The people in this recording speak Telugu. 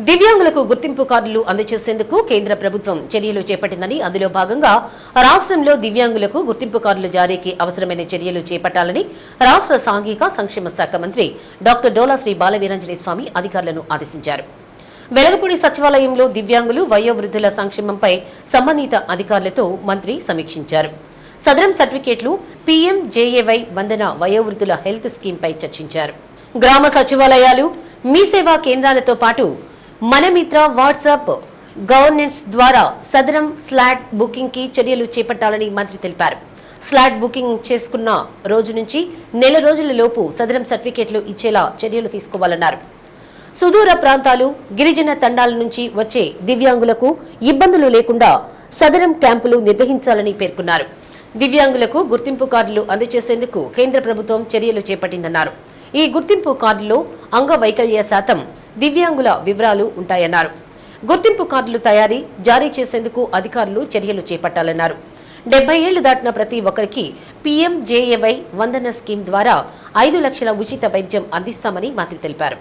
దివ్యాంగులకు గుర్తింపు కార్డులు అందజేసేందుకు కేంద్ర ప్రభుత్వం చర్యలు చేపట్టిందని అందులో భాగంగా రాష్ట్రంలో దివ్యాంగులకు గుర్తింపు కార్డులు జారీకి అవసరమైన చర్యలు చేపట్టాలని రాష్ట్ర సాంఘిక సంక్షేమ శాఖ మంత్రి డాక్టర్ డోలా శ్రీ బాలవీరంజనేయ స్వామి అధికారులను ఆదేశించారు. వెలగపూడి సచివాలయంలో దివ్యాంగులు వయోవృద్ధుల సంక్షేమంపై సంబంధిత అధికారులతో మంత్రి సమీక్షించారు. సదరం సర్టిఫికేట్లు పీఎం జేఏవై వందన వయోవృద్ధుల హెల్త్ స్కీమ్పై చర్చించారు. గ్రామ సచివాలయాలు మీ సేవా కేంద్రాలతో పాటు మనమిత్ర వాట్సాప్ గవర్నెన్స్ ద్వారా సదరం స్లాట్ బుకింగ్కి చర్యలు చేపట్టాలని మంత్రి తెలిపారు. స్లాట్ బుకింగ్ చేసుకున్న రోజు నుంచి నెల రోజుల లోపు సదరం సర్టిఫికేట్లు ఇచ్చేలా చర్యలు తీసుకోవాలన్నారు. సుదూర ప్రాంతాలు గిరిజన తండాల నుంచి వచ్చే దివ్యాంగులకు ఇబ్బందులు లేకుండా సదరం క్యాంపులు నిర్వహించాలని పేర్కొన్నారు. దివ్యాంగులకు గుర్తింపు కార్డులు అందజేసేందుకు కేంద్ర ప్రభుత్వం చర్యలు చేపట్టిందన్నారు. ఈ గుర్తింపు కార్డులో అంగవైకల్య శాతం దివ్యాంగుల వివరాలు ఉంటాయన్నారు. గుర్తింపు కార్డులు తయారీ జారీ చేసేందుకు అధికారులు చర్యలు చేపట్టాలన్నారు. డెబ్బై ఏళ్ళు దాటిన ప్రతి ఒక్కరికి పీఎంజేఏవై వందన స్కీమ్ ద్వారా ఐదు లక్షల ఉచిత వైద్యం అందిస్తామని మంత్రి తెలిపారు.